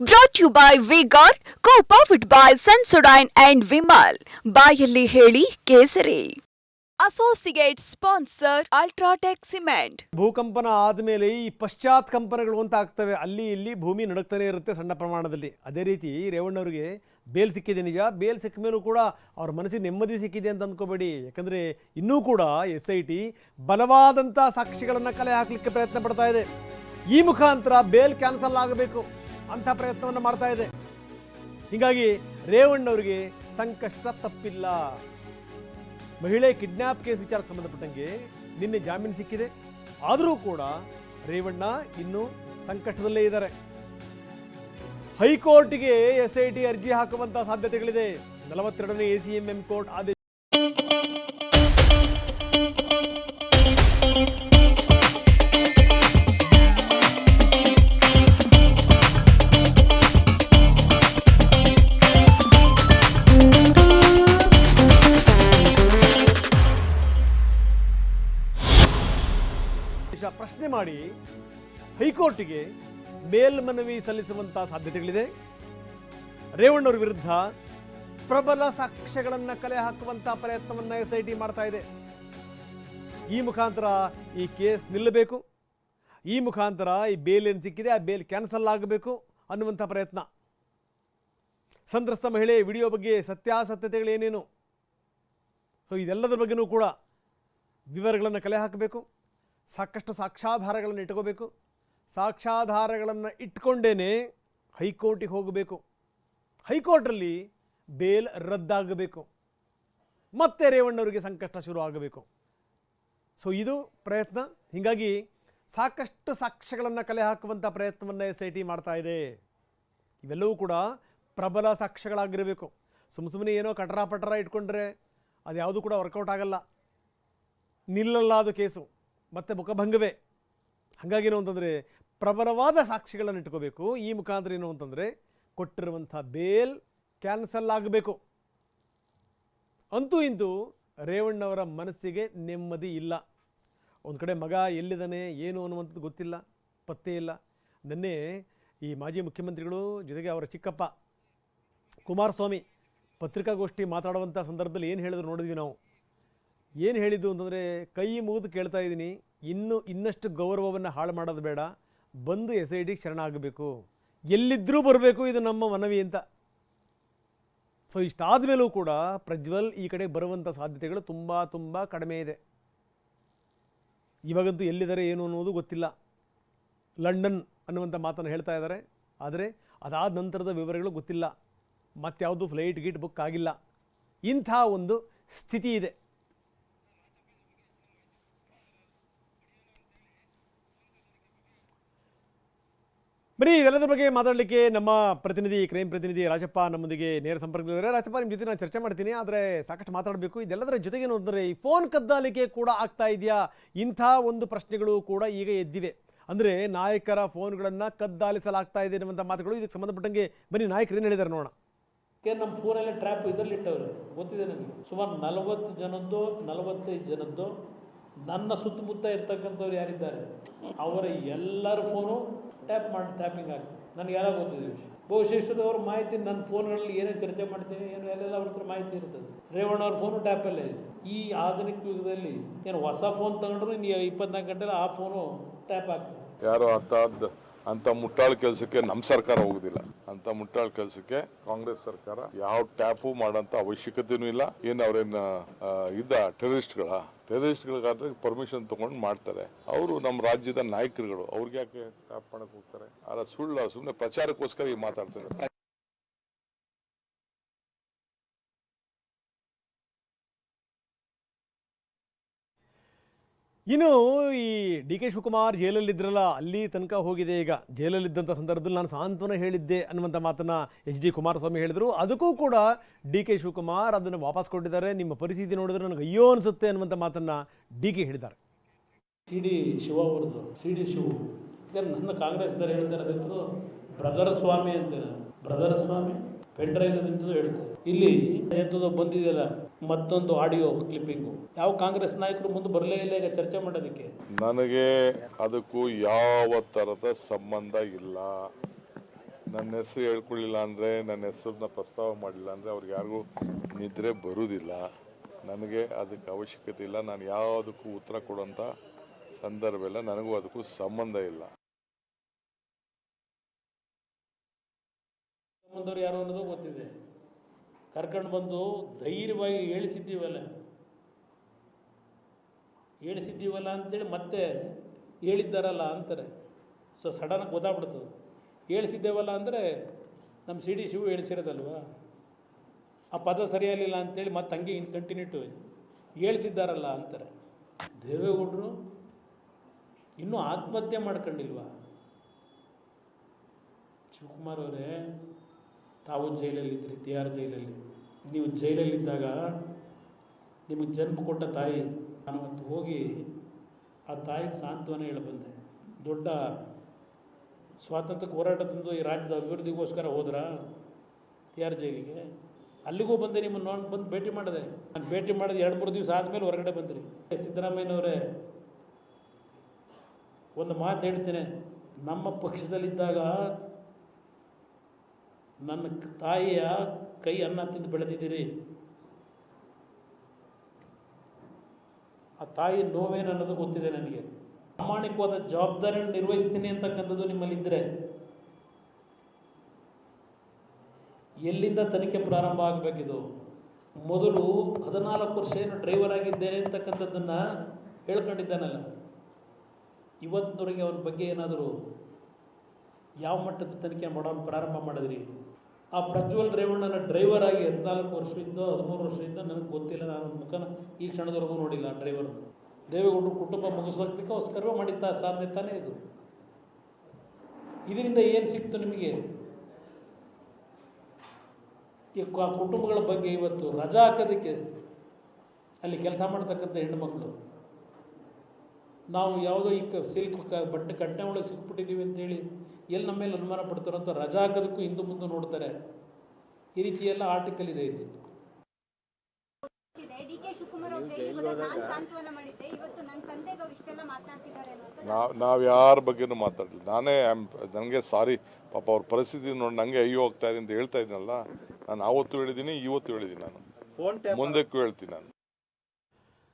Brought you by ವಿಗಾರ್ co ಪಾಫಿಟ್ by Sensodyne and Vimal ಬಾಯಲ್ಲಿ ಹೇಳಿ ಕೇಸರಿ. ಅಸೋಸಿಯೇಟ್ ಸ್ಪಾನ್ಸರ್ ಅಲ್ಟ್ರಾಟೆಕ್ ಸಿಮೆಂಟ್ ಭೂಕಂಪನ ಆದಮೇಲೆ ಈ ಪಶ್ಚಾತ್ ಕಂಪನಗಳು ಅಂತ ಆಗ್ತವೆ. ಅಲ್ಲಿ ಇಲ್ಲಿ ಭೂಮಿ ನಡುಕ್ತಾನೆ ಇರುತ್ತೆ ಸಣ್ಣ ಪ್ರಮಾಣದಲ್ಲಿ. ಅದೇ ರೀತಿ ರೇವಣ್ಣವ್ರಿಗೆ ಬೇಲ್ ಸಿಕ್ಕಿದೆ ನಿಜ. ಬೇಲ್ ಸಿಕ್ಕ ಮೇಲೂ ಕೂಡ ಅವ್ರ ಮನಸ್ಸಿಗೆ ನೆಮ್ಮದಿ ಸಿಕ್ಕಿದೆ ಅಂತ ಅಂದ್ಕೋಬೇಡಿ ಯಾಕಂದರೆ ಇನ್ನೂ ಕೂಡ ಎಸ್ ಐ ಟಿ ಬಲವಾದಂಥ ಸಾಕ್ಷಿಗಳನ್ನು ಕಲೆ ಹಾಕಲಿಕ್ಕೆ ಪ್ರಯತ್ನ ಪಡ್ತಾ ಇದೆ. ಈ ಮುಖಾಂತರ ಬೇಲ್ ಕ್ಯಾನ್ಸಲ್ ಆಗಬೇಕು. ಅಂಥ ಪ್ರಯತ್ನವನ್ನು ಮಾಡ್ತಾ ಇದೆ. ಹೀಗಾಗಿ ರೇವಣ್ಣವರಿಗೆ ಸಂಕಷ್ಟ ತಪ್ಪಿಲ್ಲ. ಮಹಿಳೆ ಕಿಡ್ನ್ಯಾಪ್ ಕೇಸ್ ವಿಚಾರಕ್ಕೆ ಸಂಬಂಧಪಟ್ಟಂಗೆ ನಿನ್ನೆ ಜಾಮೀನು ಸಿಕ್ಕಿದೆ. ಆದರೂ ಕೂಡ ರೇವಣ್ಣ ಇನ್ನೂ ಸಂಕಷ್ಟದಲ್ಲೇ ಇದ್ದಾರೆ. ಹೈಕೋರ್ಟ್ಗೆ ಎಸ್ ಐ ಟಿ ಅರ್ಜಿ ಹಾಕುವಂತಹ ಸಾಧ್ಯತೆಗಳಿದೆ. ನಲವತ್ತೆರಡನೇ A C M M court ಆದೇಶ ಮಾಡಿ ಹೈಕೋರ್ಟ್ಗೆ ಮೇಲ್ಮನವಿ ಸಲ್ಲಿಸುವಂತಹ ಸಾಧ್ಯತೆಗಳಿದೆ. ರೇವಣ್ಣವ್ರ ವಿರುದ್ಧ ಪ್ರಬಲ ಸಾಕ್ಷ್ಯಗಳನ್ನು ಕಲೆ ಹಾಕುವಂತಹ ಪ್ರಯತ್ನವನ್ನ ಎಸ್ ಐ ಟಿ ಮಾಡ್ತಾ ಇದೆ. ಈ ಮುಖಾಂತರ ಈ ಕೇಸ್ ನಿಲ್ಲಬೇಕು. ಈ ಮುಖಾಂತರ ಈ ಬೇಲ್ ಏನು ಸಿಕ್ಕಿದೆ, ಆ ಬೇಲ್ ಕ್ಯಾನ್ಸಲ್ ಆಗಬೇಕು ಅನ್ನುವಂಥ ಪ್ರಯತ್ನ. ಸಂತ್ರಸ್ತ ಮಹಿಳೆ, ವಿಡಿಯೋ ಬಗ್ಗೆ ಸತ್ಯಾಸತ್ಯತೆಗಳೇನೇನು? ಸೊ ಇದೆಲ್ಲದರ ಬಗ್ಗೆನೂ ಕೂಡ ವಿವರಗಳನ್ನು ಕಲೆ ಹಾಕಬೇಕು. ಸಾಕಷ್ಟು ಸಾಕ್ಷ್ಯಾಧಾರಗಳನ್ನು ಇಟ್ಕೋಬೇಕು. ಸಾಕ್ಷ್ಯಾಧಾರಗಳನ್ನು ಇಟ್ಕೊಂಡೇ ಹೈಕೋರ್ಟಿಗೆ ಹೋಗಬೇಕು. ಹೈಕೋರ್ಟಲ್ಲಿ ಬೇಲ್ ರದ್ದಾಗಬೇಕು. ಮತ್ತೆ ರೇವಣ್ಣವರಿಗೆ ಸಂಕಷ್ಟ ಶುರು ಆಗಬೇಕು. ಸೊ ಇದು ಪ್ರಯತ್ನ. ಹೀಗಾಗಿ ಸಾಕಷ್ಟು ಸಾಕ್ಷ್ಯಗಳನ್ನು ಕಲೆ ಹಾಕುವಂಥ ಪ್ರಯತ್ನವನ್ನು ಎಸ್ ಐ ಟಿ ಮಾಡ್ತಾ ಇದೆ. ಇವೆಲ್ಲವೂ ಕೂಡ ಪ್ರಬಲ ಸಾಕ್ಷ್ಯಗಳಾಗಿರಬೇಕು. ಸುಮ್ಮ ಸುಮ್ಮನೆ ಏನೋ ಕಟರ ಪಟರ ಇಟ್ಕೊಂಡ್ರೆ ಅದು ಯಾವುದೂ ಕೂಡ ವರ್ಕೌಟ್ ಆಗಲ್ಲ. ನಿಲ್ಲಲ್ಲ ಅದು ಕೇಸು. ಮತ್ತು ಮುಖಭಂಗವೇ? ಹಾಗಾಗಿ ಏನು ಅಂತಂದರೆ, ಪ್ರಬಲವಾದ ಸಾಕ್ಷಿಗಳನ್ನು ಇಟ್ಕೋಬೇಕು. ಈ ಮುಖಾಂತರ ಏನು ಅಂತಂದರೆ, ಕೊಟ್ಟಿರುವಂಥ ಬೇಲ್ ಕ್ಯಾನ್ಸಲ್ ಆಗಬೇಕು. ಅಂತೂ ಇಂತೂ ರೇವಣ್ಣವರ ಮನಸ್ಸಿಗೆ ನೆಮ್ಮದಿ ಇಲ್ಲ. ಒಂದು ಕಡೆ ಮಗ ಎಲ್ಲಿದ್ದಾನೆ, ಏನು ಅನ್ನುವಂಥದ್ದು ಗೊತ್ತಿಲ್ಲ, ಪತ್ತೆ ಇಲ್ಲ. ನಿನ್ನೆ ಈ ಮಾಜಿ ಮುಖ್ಯಮಂತ್ರಿಗಳು ಜೊತೆಗೆ ಅವರ ಚಿಕ್ಕಪ್ಪ ಕುಮಾರಸ್ವಾಮಿ ಪತ್ರಿಕಾಗೋಷ್ಠಿ ಮಾತಾಡುವಂಥ ಸಂದರ್ಭದಲ್ಲಿ ಏನು ಹೇಳಿದ್ರು ನೋಡಿದ್ವಿ ನಾವು. ಏನು ಹೇಳಿದ್ದು ಅಂತಂದರೆ, ಕೈ ಮುಗಿದು ಕೇಳ್ತಾ ಇದ್ದೀನಿ, ಇನ್ನು ಇನ್ನಷ್ಟು ಗೌರವವನ್ನು ಹಾಳು ಮಾಡೋದು ಬೇಡ, ಬಂದು ಎಸ್ ಐ ಡಿಗೆ ಶರಣ ಆಗಬೇಕು. ಎಲ್ಲಿದ್ದರೂ ಬರಬೇಕು ಇದು ನಮ್ಮ ಮನವಿ ಅಂತ. ಸೊ ಇಷ್ಟಾದ ಮೇಲೂ ಕೂಡ ಪ್ರಜ್ವಲ್ ಈ ಕಡೆ ಬರುವಂಥ ಸಾಧ್ಯತೆಗಳು ತುಂಬ ತುಂಬ ಕಡಿಮೆ ಇದೆ. ಇವಾಗಂತೂ ಎಲ್ಲಿದ್ದಾರೆ ಏನು ಅನ್ನೋದು ಗೊತ್ತಿಲ್ಲ. ಲಂಡನ್ ಅನ್ನುವಂಥ ಮಾತನ್ನು ಹೇಳ್ತಾ ಇದ್ದಾರೆ. ಆದರೆ ಅದಾದ ನಂತರದ ವಿವರಗಳು ಗೊತ್ತಿಲ್ಲ. ಮತ್ಯಾವುದು ಫ್ಲೈಟ್ ಗೀಟ್ ಬುಕ್ ಆಗಿಲ್ಲ. ಇಂಥ ಒಂದು ಸ್ಥಿತಿ ಇದೆ. ಬರೀ ಇದೆಲ್ಲದರ ಬಗ್ಗೆ ಮಾತಾಡಲಿಕ್ಕೆ ನಮ್ಮ ಪ್ರತಿನಿಧಿ, ಕ್ರೈಮ್ ಪ್ರತಿನಿಧಿ ರಾಜಪ್ಪ ನಮ್ಮೊಂದಿಗೆ ನೇರ ಸಂಪರ್ಕದಲ್ಲಿದ್ದಾರೆ. ರಾಜಪ್ಪ ನಿಮ್ಮ ಜೊತೆ ನಾನು ಚರ್ಚೆ ಮಾಡ್ತೀನಿ, ಆದರೆ ಸಾಕಷ್ಟು ಮಾತಾಡಬೇಕು. ಇದೆಲ್ಲದರ ಜೊತೆಗೆ ಅಂದರೆ ಈ ಫೋನ್ ಕದ್ದಾಲಿಕೆ ಕೂಡ ಆಗ್ತಾ ಇದೆಯಾ? ಇಂಥ ಒಂದು ಪ್ರಶ್ನೆಗಳು ಕೂಡ ಈಗ ಎದ್ದಿವೆ. ಅಂದರೆ ನಾಯಕರ ಫೋನ್ಗಳನ್ನು ಕದ್ದಾಲಿಸಲಾಗ್ತಾ ಇದೆ ಅನ್ನುವಂಥ ಮಾತುಗಳು ಇದಕ್ಕೆ ಸಂಬಂಧಪಟ್ಟಂಗೆ ಬನ್ನಿ, ನಾಯಕರು ಏನು ಹೇಳಿದ್ದಾರೆ ನೋಡೋಣ. ನಮ್ಮ ಫೋನಲ್ಲೇ ಟ್ರ್ಯಾಪ್ ಇದರಲ್ಲಿ ಗೊತ್ತಿದೆ ನನಗೆ ಸುಮಾರು ನಲವತ್ತು ಜನದ್ದು, ನಲವತ್ತೈದು ಜನದ್ದು ನನ್ನ ಸುತ್ತಮುತ್ತ ಇರ್ತಕ್ಕಂಥವ್ರು ಯಾರಿದ್ದಾರೆ? ಅವರ ಎಲ್ಲರ ಫೋನು ಟ್ಯಾಪ್ ಮಾಡಿ ಟ್ಯಾಪಿಂಗ್ ಆಗ್ತದೆ ನನಗೆ ಯಾರೋ ಗೊತ್ತಿದೆ ವಿಷಯ. ಮಾಹಿತಿ ನನ್ನ ಫೋನ್ಗಳಲ್ಲಿ ಏನೇ ಚರ್ಚೆ ಮಾಡ್ತೀನಿ, ಏನು ಎಲ್ಲೆಲ್ಲ ಅವ್ರ ಹತ್ರ ಮಾಹಿತಿ ಇರ್ತದೆ. ರೇವಣ್ಣ ಅವ್ರ ಫೋನು ಟ್ಯಾಪಲ್ಲೇ ಇದೆ. ಈ ಆಧುನಿಕ ಯುಗದಲ್ಲಿ ಏನು ಹೊಸ ಫೋನ್ ತಗೊಂಡ್ರು ಇನ್ನು ಇಪ್ಪತ್ನಾಲ್ಕು ಗಂಟೆಲಿ ಆ ಫೋನು ಟ್ಯಾಪ್ ಆಗ್ತದೆ ಅಂತ ಮುಟ್ಟಾಳ ಕೆಲಸಕ್ಕೆ ನಮ್ಮ ಸರ್ಕಾರ ಹೋಗುದಿಲ್ಲ. ಅಂತ ಮುಟ್ಟಾಳ ಕೆಲಸಕ್ಕೆ ಕಾಂಗ್ರೆಸ್ ಸರ್ಕಾರ ಯಾವ ಟ್ಯಾಪು ಮಾಡೋಂಥ ಅವಶ್ಯಕತೆನೂ ಇಲ್ಲ. ಏನು ಅವ್ರೇನು ಇದ್ದ ಟೆರರಿಸ್ಟ್ಗಳ, ಟೆರರಿಸ್ಟ್ಗಳಿಗಾದ್ರೆ ಪರ್ಮಿಷನ್ ತಗೊಂಡು ಮಾಡ್ತಾರೆ. ಅವರು ನಮ್ಮ ರಾಜ್ಯದ ನಾಯಕರುಗಳು ಅವ್ರಿಗೆ ಯಾಕೆ ಟ್ಯಾಪ್ ಮಾಡಕ್ ಹೋಗ್ತಾರೆ? ಅಲ್ಲ ಸುಳ್ಳು ಸುಮ್ಮನೆ ಪ್ರಚಾರಕ್ಕೋಸ್ಕರ ಈಗ ಮಾತಾಡ್ತಾರೆ ಇನ್ನು ಈ ಡಿ ಕೆ ಶಿವಕುಮಾರ್ ಜೈಲಲ್ಲಿದ್ರಲ್ಲ ಅಲ್ಲಿ ತನಕ ಹೋಗಿದೆ ಈಗ. ಜೈಲಲ್ಲಿದ್ದಂಥ ಸಂದರ್ಭದಲ್ಲಿ ನಾನು ಸಾಂತ್ವನ ಹೇಳಿದ್ದೆ ಅನ್ನುವಂಥ ಮಾತನ್ನು ಎಚ್ ಡಿ ಕುಮಾರಸ್ವಾಮಿ ಹೇಳಿದರು. ಅದಕ್ಕೂ ಕೂಡ ಡಿ ಕೆ ಶಿವಕುಮಾರ್ ಅದನ್ನು ವಾಪಸ್ ಕೊಟ್ಟಿದ್ದಾರೆ. ನಿಮ್ಮ ಪರಿಸ್ಥಿತಿ ನೋಡಿದ್ರೆ ನನಗೆ ಅಯ್ಯೋ ಅನಿಸುತ್ತೆ ಅನ್ನುವಂಥ ಮಾತನ್ನು ಡಿ ಕೆ ಹೇಳಿದ್ದಾರೆ. ಸಿ ಡಿ ಶಿವ ಅವ್ರದ್ದು, ಸಿ ಡಿ ಶಿವ. ನನ್ನ ಕಾಂಗ್ರೆಸ್ದವ್ರು ಹೇಳ್ತಾರೆ ಬ್ರದರ್ ಸ್ವಾಮಿ ಅಂತ ಬ್ರದರ್ ಸ್ವಾಮಿ ಪೆಂಡ್ರೈವ್ ಅಂತಲೂ ಹೇಳ್ತಾರೆ. ಇಲ್ಲಿ ಎಂಥದ್ದು ಬಂದಿದೆಯಲ್ಲ ಮತ್ತೊಂದು ಆಡಿಯೋ ಕ್ಲಿಪ್ಪಿಂಗು ಯಾವ ಕಾಂಗ್ರೆಸ್ ನಾಯಕರು ಮುಂದೆ ಬರಲೇ ಇಲ್ಲ ಈಗ ಚರ್ಚೆ ಮಾಡೋದಕ್ಕೆ? ನನಗೆ ಅದಕ್ಕೂ ಯಾವ ಥರದ ಸಂಬಂಧ ಇಲ್ಲ. ನನ್ನ ಹೆಸರು ಹೇಳ್ಕೊಳ್ಳಿಲ್ಲ ಅಂದರೆ ನನ್ನ ಹೆಸರನ್ನ ಪ್ರಸ್ತಾವ ಮಾಡಿಲ್ಲ ಅಂದರೆ ಅವ್ರಿಗೆ ಯಾರಿಗೂ ನಿದ್ರೆ ಬರುವುದಿಲ್ಲ. ನನಗೆ ಅದಕ್ಕೆ ಅವಶ್ಯಕತೆ ಇಲ್ಲ. ನಾನು ಯಾವುದಕ್ಕೂ ಉತ್ತರ ಕೊಡುವಂಥ ಸಂದರ್ಭ ಇಲ್ಲ. ನನಗೂ ಅದಕ್ಕೂ ಸಂಬಂಧ ಇಲ್ಲ. ಯಾರು ಅನ್ನೋದು ಗೊತ್ತಿದೆ. ಕರ್ಕೊಂಡು ಬಂದು ಧೈರ್ಯವಾಗಿ ಹೇಳಿಸಿದ್ದೀವಲ್ಲ. ಹೇಳಿಸಿದ್ದೀವಲ್ಲ ಅಂತೇಳಿ ಮತ್ತೆ ಹೇಳಿದ್ದಾರಲ್ಲ ಅಂತಾರೆ. ಸೊ ಸಡನ್ನಾಗಿ ಗೊತ್ತಾಗ್ಬಿಡ್ತದೆ. ಹೇಳಿಸಿದ್ದೇವಲ್ಲ ಅಂದರೆ ನಮ್ಮ ಸಿ ಡಿ ಶಿವು ಹೇಳಿಸಿರೋದಲ್ವಾ? ಆ ಪದ ಸರಿಯಾಗಲಿಲ್ಲ ಅಂತೇಳಿ ಮತ್ತೆ ಹಂಗೆ ಇನ್ ಕಂಟಿನ್ಯೂಟು ಹೇಳಿಸಿದ್ದಾರಲ್ಲ ಅಂತಾರೆ. ದೇವೇಗೌಡರು ಇನ್ನೂ ಆತ್ಮಹತ್ಯೆ ಮಾಡ್ಕೊಂಡಿಲ್ವಾ? ಶಿವಕುಮಾರ್ ಅವರೇ, ತಾವು ಜೈಲಲ್ಲಿದ್ದಿರಿ ತಿಹಾರ್ ಜೈಲಲ್ಲಿ. ನೀವು ಜೈಲಲ್ಲಿದ್ದಾಗ ನಿಮಗೆ ಜನ್ಮ ಕೊಟ್ಟ ತಾಯಿ, ನಾನು ಅವತ್ತು ಹೋಗಿ ಆ ತಾಯಿಗೆ ಸಾಂತ್ವನ ಹೇಳಿ ಬಂದೆ. ದೊಡ್ಡ ಸ್ವಾತಂತ್ರ್ಯ ಹೋರಾಟದಿಂದ ಈ ರಾಜ್ಯದ ಅಭಿವೃದ್ಧಿಗೋಸ್ಕರ ಹೋದ್ರ? ಆರ್ ಜೈಲಿಗೆ? ಅಲ್ಲಿಗೂ ಬಂದೆ, ನಿಮ್ಮನ್ನು ನೋಡಿ, ಬಂದು ಭೇಟಿ ಮಾಡಿದೆ. ನಾನು ಭೇಟಿ ಮಾಡಿದ ಎರಡು ಮೂರು ದಿವಸ ಆದಮೇಲೆ ಹೊರಗಡೆ ಬಂದ್ರಿ. ಸಿದ್ದರಾಮಯ್ಯನವರೇ, ಒಂದು ಮಾತು ಹೇಳ್ತೇನೆ. ನಮ್ಮ ಪಕ್ಷದಲ್ಲಿದ್ದಾಗ ನನ್ನ ತಾಯಿಯ ಕೈ ಅನ್ನ ತಿಂದು ಬೆಳೆದಿದ್ದೀರಿ? ಆ ತಾಯಿ ನೋವೇನು ಅನ್ನೋದು ಗೊತ್ತಿದೆ ನನಗೆ. ಪ್ರಾಮಾಣಿಕವಾದ ಜವಾಬ್ದಾರಿಯನ್ನು ನಿರ್ವಹಿಸ್ತೀನಿ ಅಂತಕ್ಕಂಥದ್ದು ನಿಮ್ಮಲ್ಲಿದ್ದರೆ ಎಲ್ಲಿಂದ ತನಿಖೆ ಪ್ರಾರಂಭ ಆಗಬೇಕಿದು? ಮೊದಲು ಹದಿನಾಲ್ಕು ವರ್ಷ ಏನು ಡ್ರೈವರ್ ಆಗಿದ್ದೇನೆ ಅಂತಕ್ಕಂಥದ್ದನ್ನು ಹೇಳ್ಕೊಂಡಿದ್ದಾನಲ್ಲ. ಇವತ್ತಿನವರೆಗೆ ಅವನ ಬಗ್ಗೆ ಏನಾದರೂ ಯಾವ ಮಟ್ಟದ ತನಿಖೆ ಮಾಡೋಣ ಪ್ರಾರಂಭ ಮಾಡಿದ್ರಿ? ಆ ಪ್ರಜ್ವಲ್ ರೇವಣ್ಣನ ಡ್ರೈವರ್ ಆಗಿ ಹದಿನಾಲ್ಕು ವರ್ಷದಿಂದ, ಹದಿಮೂರು ವರ್ಷದಿಂದ ನನಗೆ ಗೊತ್ತಿಲ್ಲ. ನಾನು ಮುಖನ ಈ ಕ್ಷಣದವರೆಗೂ ನೋಡಿಲ್ಲ ಆ ಡ್ರೈವರ್ ದೇವೇಗೌಡರು ಕುಟುಂಬ ಮುಗಿಸೋದಕ್ಕೋಸ್ಕರವೇ ಮಾಡಿದ್ದ ಸಾಧನೆ ತಾನೇ ಇದು. ಇದರಿಂದ ಏನು ಸಿಕ್ತು ನಿಮಗೆ? ಈ ಕುಟುಂಬಗಳ ಬಗ್ಗೆ ಇವತ್ತು ರಜಾ ಹಾಕೋದಕ್ಕೆ ಅಲ್ಲಿ ಕೆಲಸ ಮಾಡ್ತಕ್ಕಂಥ ಹೆಣ್ಣುಮಕ್ಕಳು ನಾವು ಯಾವುದೋ ಈ ಕ ಸಿಲ್ಕ್ ಬಟ್ಟೆ ಕಟ್ಟೆ ಒಳಗೆ ಸಿಕ್ಬಿಟ್ಟಿದ್ದೀವಿ ಅಂತೇಳಿ ಎಲ್ಲಿ ನಮ್ಮ ಮೇಲೆ ಅನುಮಾನ ಪಡ್ತಾರೋ ಅಂತ ರಜಾ ಹಾಕೋದಕ್ಕೂ ಹಿಂದೆ ಮುಂದೆ ನೋಡ್ತಾರೆ. ಈ ರೀತಿ ಎಲ್ಲ ಆರ್ಟಿಕಲ್ ಇದೆ ಇಲ್ಲಿ. ಡಿ ಕೆ ಶಿವಕುಮಾರ್ ಅವ್ರ ಜೈಲಿಗೆ ಹೋದಾಗ ನಾನು ಸಾಂತ್ವನ ಇವತ್ತು ನನ್ನ ತಂದೆಗೆ ಅವ್ರು ಇಷ್ಟೆಲ್ಲ ಮಾತನಾಡ್ತಿದ್ದಾರೆ ಅನ್ನೋದು ನಾವು ನಾವು ಯಾರ ಬಗ್ಗೆನೂ ಮಾತಾಡಲಿಲ್ಲ. ನಾನೇ ನನಗೆ ಸಾರಿ ಪಾಪ ಅವ್ರ ಪರಿಸ್ಥಿತಿ ನೋಡಿ ನನಗೆ ಅಯ್ಯೋ ಹೋಗ್ತಾ ಇದೆ ಅಂತ ಹೇಳ್ತಾ ಇದ್ದೀನಲ್ಲ ನಾನು ಆವತ್ತು ಹೇಳಿದ್ದೀನಿ ಇವತ್ತು ಹೇಳಿದ್ದೀನಿ ನಾನು. ಮುಂದಕ್ಕೂ ಹೇಳ್ತೀನಿ ನಾನು.